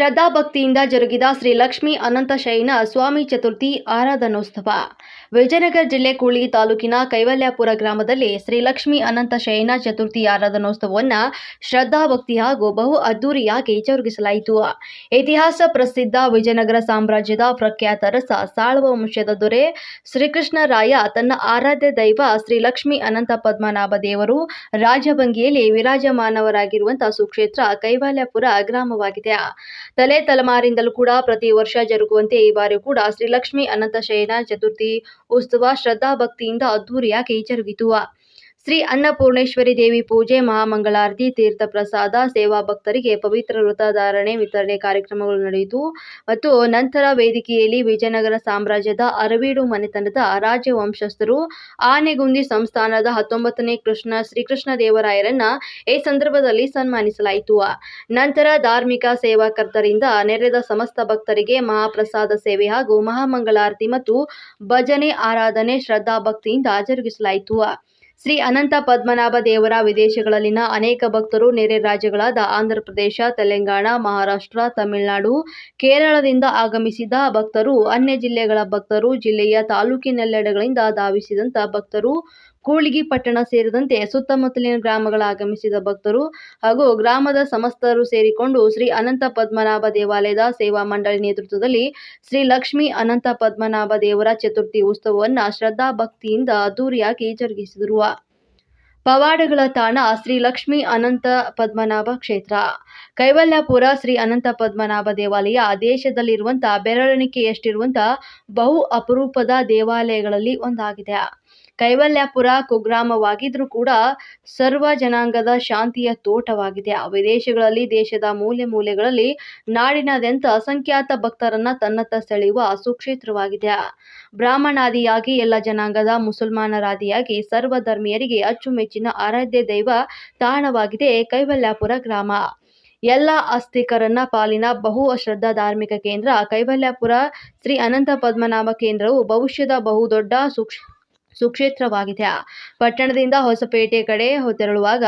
ಶ್ರದ್ಧಾ ಭಕ್ತಿಯಿಂದ ಜರುಗಿದ ಶ್ರೀ ಲಕ್ಷ್ಮೀ ಅನಂತಶಯನ ಸ್ವಾಮಿ ಚತುರ್ಥಿ ಆರಾಧನೋತ್ಸವ. ವಿಜಯನಗರ ಜಿಲ್ಲೆ ಕೂಳಿ ತಾಲೂಕಿನ ಕೈವಲ್ಯಾಪುರ ಗ್ರಾಮದಲ್ಲಿ ಶ್ರೀಲಕ್ಷ್ಮಿ ಅನಂತ ಶಯನ ಚತುರ್ಥಿ ಆರಾಧನೋತ್ಸವವನ್ನು ಶ್ರದ್ಧಾಭಕ್ತಿ ಹಾಗೂ ಬಹು ಅದ್ದೂರಿಯಾಗಿ ಜರುಗಿಸಲಾಯಿತು. ಇತಿಹಾಸ ಪ್ರಸಿದ್ಧ ವಿಜಯನಗರ ಸಾಮ್ರಾಜ್ಯದ ಪ್ರಖ್ಯಾತ ರಸ ಸಾಳುವ ವಂಶದ ದೊರೆ ಶ್ರೀಕೃಷ್ಣರಾಯ ತನ್ನ ಆರಾಧ್ಯ ದೈವ ಶ್ರೀಲಕ್ಷ್ಮಿ ಅನಂತ ಪದ್ಮನಾಭ ದೇವರು ರಾಜಭಂಗಿಯಲ್ಲಿ ವಿರಾಜಮಾನವರಾಗಿರುವಂತಹ ಸುಕ್ಷೇತ್ರ ಕೈವಾಲ್ಯಪುರ ಗ್ರಾಮವಾಗಿದೆ. ತಲೆ ತಲೆಮಾರಿಂದಲೂ ಕೂಡ ಪ್ರತಿ ವರ್ಷ ಜರುಗುವಂತೆ ಈ ಬಾರಿ ಕೂಡ ಶ್ರೀಲಕ್ಷ್ಮಿ ಅನಂತ ಶಯನ ಚತುರ್ಥಿ ಉತ್ಸವ ಶ್ರದ್ಧಾ ಭಕ್ತಿಯಿಂದ ಅದ್ದೂರಿಯಾಗಿ ಜರುಗಿತು. ಶ್ರೀ ಅನ್ನಪೂರ್ಣೇಶ್ವರಿ ದೇವಿ ಪೂಜೆ, ಮಹಾಮಂಗಳಾರತಿ, ತೀರ್ಥ ಪ್ರಸಾದ, ಸೇವಾ ಭಕ್ತರಿಗೆ ಪವಿತ್ರ ವೃತಧಾರಣೆ ವಿತರಣೆ ಕಾರ್ಯಕ್ರಮಗಳು ನಡೆಯಿತು. ಮತ್ತು ನಂತರ ವೇದಿಕೆಯಲ್ಲಿ ವಿಜಯನಗರ ಸಾಮ್ರಾಜ್ಯದ ಅರವೀಡು ಮನೆತನದ ರಾಜವಂಶಸ್ಥರು, ಆನೆಗುಂದಿ ಸಂಸ್ಥಾನದ ಹತ್ತೊಂಬತ್ತನೇ ಕೃಷ್ಣ, ಶ್ರೀಕೃಷ್ಣ ದೇವರಾಯರನ್ನ ಈ ಸಂದರ್ಭದಲ್ಲಿ ಸನ್ಮಾನಿಸಲಾಯಿತು. ನಂತರ ಧಾರ್ಮಿಕ ಸೇವಾಕರ್ತರಿಂದ ನೆರೆದ ಸಮಸ್ತ ಭಕ್ತರಿಗೆ ಮಹಾಪ್ರಸಾದ ಸೇವೆ ಹಾಗೂ ಮಹಾಮಂಗಳಾರತಿ ಮತ್ತು ಭಜನೆ, ಆರಾಧನೆ ಶ್ರದ್ಧಾ ಭಕ್ತಿಯಿಂದ ಜರುಗಿಸಲಾಯಿತು. ಶ್ರೀ ಅನಂತ ಪದ್ಮನಾಭ ದೇವರ ವಿದೇಶಗಳಲ್ಲಿನ ಅನೇಕ ಭಕ್ತರು ನೆರೆ ರಾಜ್ಯಗಳಾದ ಆಂಧ್ರಪ್ರದೇಶ, ತೆಲಂಗಾಣ, ಮಹಾರಾಷ್ಟ್ರ, ತಮಿಳುನಾಡು, ಕೇರಳದಿಂದ ಆಗಮಿಸಿದ ಭಕ್ತರು, ಅನ್ಯ ಜಿಲ್ಲೆಗಳ ಭಕ್ತರು, ಜಿಲ್ಲೆಯ ತಾಲೂಕಿನೆಲ್ಲೆಡೆಗಳಿಂದ ಧಾವಿಸಿದಂತ ಭಕ್ತರು ಕೂಳ್ಗಿ ಪಟ್ಟಣ ಸೇರಿದಂತೆ ಸುತ್ತಮುತ್ತಲಿನ ಗ್ರಾಮಗಳ ಆಗಮಿಸಿದ ಭಕ್ತರು ಹಾಗೂ ಗ್ರಾಮದ ಸಮಸ್ತರು ಸೇರಿಕೊಂಡು ಶ್ರೀ ಅನಂತ ಪದ್ಮನಾಭ ದೇವಾಲಯದ ಸೇವಾ ಮಂಡಳಿ ನೇತೃತ್ವದಲ್ಲಿ ಶ್ರೀ ಲಕ್ಷ್ಮೀ ಅನಂತ ಪದ್ಮನಾಭ ದೇವರ ಚತುರ್ಥಿ ಉತ್ಸವವನ್ನು ಶ್ರದ್ಧಾ ಭಕ್ತಿಯಿಂದ ಅದ್ದೂರಿಯಾಗಿ ಜರುಗಿಸಿದರು. ಪವಾಡಗಳ ತಾಣ ಶ್ರೀ ಲಕ್ಷ್ಮೀ ಅನಂತ ಪದ್ಮನಾಭ ಕ್ಷೇತ್ರ. ಕೈವಲ್ಯಪುರ ಶ್ರೀ ಅನಂತ ಪದ್ಮನಾಭ ದೇವಾಲಯ ದೇಶದಲ್ಲಿರುವಂತಹ ಬೆರಳೆಣಿಕೆಯಷ್ಟಿರುವಂತಹ ಬಹು ಅಪರೂಪದ ದೇವಾಲಯಗಳಲ್ಲಿ ಒಂದಾಗಿದೆ. ಕೈವಲ್ಯಪುರ ಕುಗ್ರಾಮವಾಗಿದ್ರೂ ಕೂಡ ಸರ್ವ ಜನಾಂಗದ ಶಾಂತಿಯ ತೋಟವಾಗಿದೆ. ವಿದೇಶಗಳಲ್ಲಿ ದೇಶದ ಮೂಲೆ ಮೂಲೆಗಳಲ್ಲಿ ನಾಡಿನಾದ್ಯಂತ ಅಸಂಖ್ಯಾತ ಭಕ್ತರನ್ನ ತನ್ನತ್ತ ಸೆಳೆಯುವ ಸುಕ್ಷೇತ್ರವಾಗಿದೆ. ಬ್ರಾಹ್ಮಣಾದಿಯಾಗಿ ಎಲ್ಲ ಜನಾಂಗದ ಮುಸಲ್ಮಾನರಾದಿಯಾಗಿ ಸರ್ವ ಧರ್ಮೀಯರಿಗೆ ಅಚ್ಚುಮೆಚ್ಚಿನ ಆರಾಧ್ಯ ದೈವ ತಾಣವಾಗಿದೆ ಕೈವಲ್ಯಪುರ ಗ್ರಾಮ. ಎಲ್ಲ ಆಸ್ತಿಕರನ್ನ ಪಾಲಿನ ಬಹು ಶ್ರದ್ಧಾ ಧಾರ್ಮಿಕ ಕೇಂದ್ರ ಕೈವಲ್ಯಪುರ ಶ್ರೀ ಅನಂತ ಪದ್ಮನಾಭ ಕೇಂದ್ರವು ಭವಿಷ್ಯದ ಬಹುದೊಡ್ಡ ಸುಕ್ಷ ಸುಕ್ಷೇತ್ರವಾಗಿದೆ. ಪಟ್ಟಣದಿಂದ ಹೊಸಪೇಟೆ ಕಡೆ ತೆರಳುವಾಗ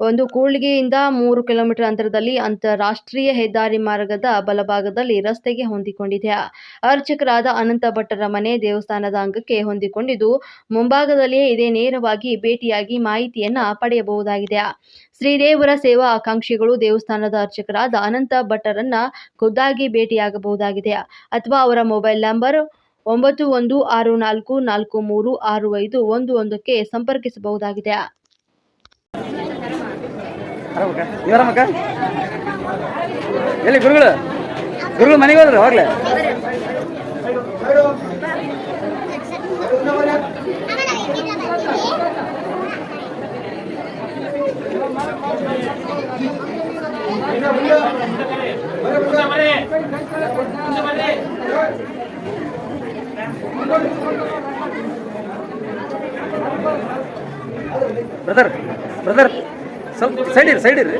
ಒಂದು ಕೂಳ್ಗೆಯಿಂದ ಮೂರು ಕಿಲೋಮೀಟರ್ ಅಂತರದಲ್ಲಿ ಅಂತಾರಾಷ್ಟ್ರೀಯ ಹೆದ್ದಾರಿ ಮಾರ್ಗದ ಬಲಭಾಗದಲ್ಲಿ ರಸ್ತೆಗೆ ಹೊಂದಿಕೊಂಡಿದೆ. ಅರ್ಚಕರಾದ ಅನಂತ ಭಟ್ಟರ ಮನೆ ದೇವಸ್ಥಾನದ ಅಂಗಕ್ಕೆ ಹೊಂದಿಕೊಂಡಿದ್ದು, ಮುಂಭಾಗದಲ್ಲಿಯೇ ಇದೇ ನೇರವಾಗಿ ಭೇಟಿಯಾಗಿ ಮಾಹಿತಿಯನ್ನ ಪಡೆಯಬಹುದಾಗಿದೆ. ಶ್ರೀದೇವರ ಸೇವಾ ಆಕಾಂಕ್ಷಿಗಳು ದೇವಸ್ಥಾನದ ಅರ್ಚಕರಾದ ಅನಂತ ಭಟ್ಟರನ್ನ ಖುದ್ದಾಗಿ ಭೇಟಿಯಾಗಬಹುದಾಗಿದೆ. ಅಥವಾ ಅವರ ಮೊಬೈಲ್ ನಂಬರ್ ಒಂಬತ್ತು ಒಂದು ಆರು ನಾಲ್ಕು ನಾಲ್ಕು ಮೂರು ಆರು ಐದು ಒಂದು ಒಂದಕ್ಕೆ ಸಂಪರ್ಕಿಸಬಹುದಾಗಿದೆ. ಗುರುಗಳು? ಗುರುಗಳು ಮನೆಗೆ ಹೋದ್ರೆ? ಅವಾಗಲೇ ಬ್ರದರ್ ಬ್ರದರ್ ಸೈಡ್ ಇರಿ ಸೈಡ್ ಇರಿ.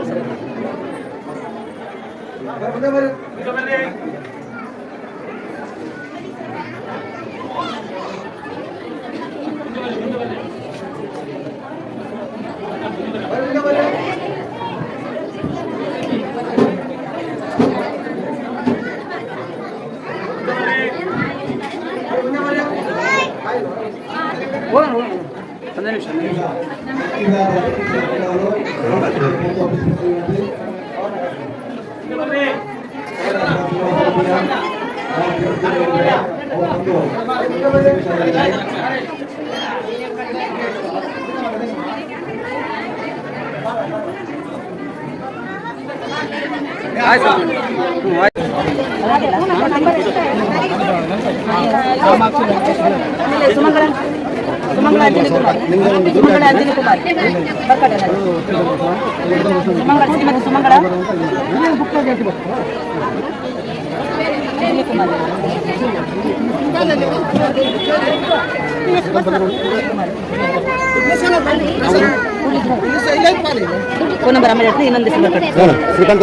ಸುಮಂಗಳ ಸುಮಂಗಳ ಅಂಜನಿ ಕುಮಾರ್ ಸುಮಂಗಳ ಕುಮಾರ್ ಬರ್ಕಡೆ ಸುಮಂಗಳ ಶ್ರೀಮತಿ ಸುಮಂಗಳ ಅಂಜನಿ ಕುಮಾರ್ ಫೋನ್ ನಂಬರ್ ಆಮೇಲೆ ಇನ್ನೊಂದು ದಿವಸ ಬರ್ಕಡೆ ಶ್ರೀಕಾಂತ್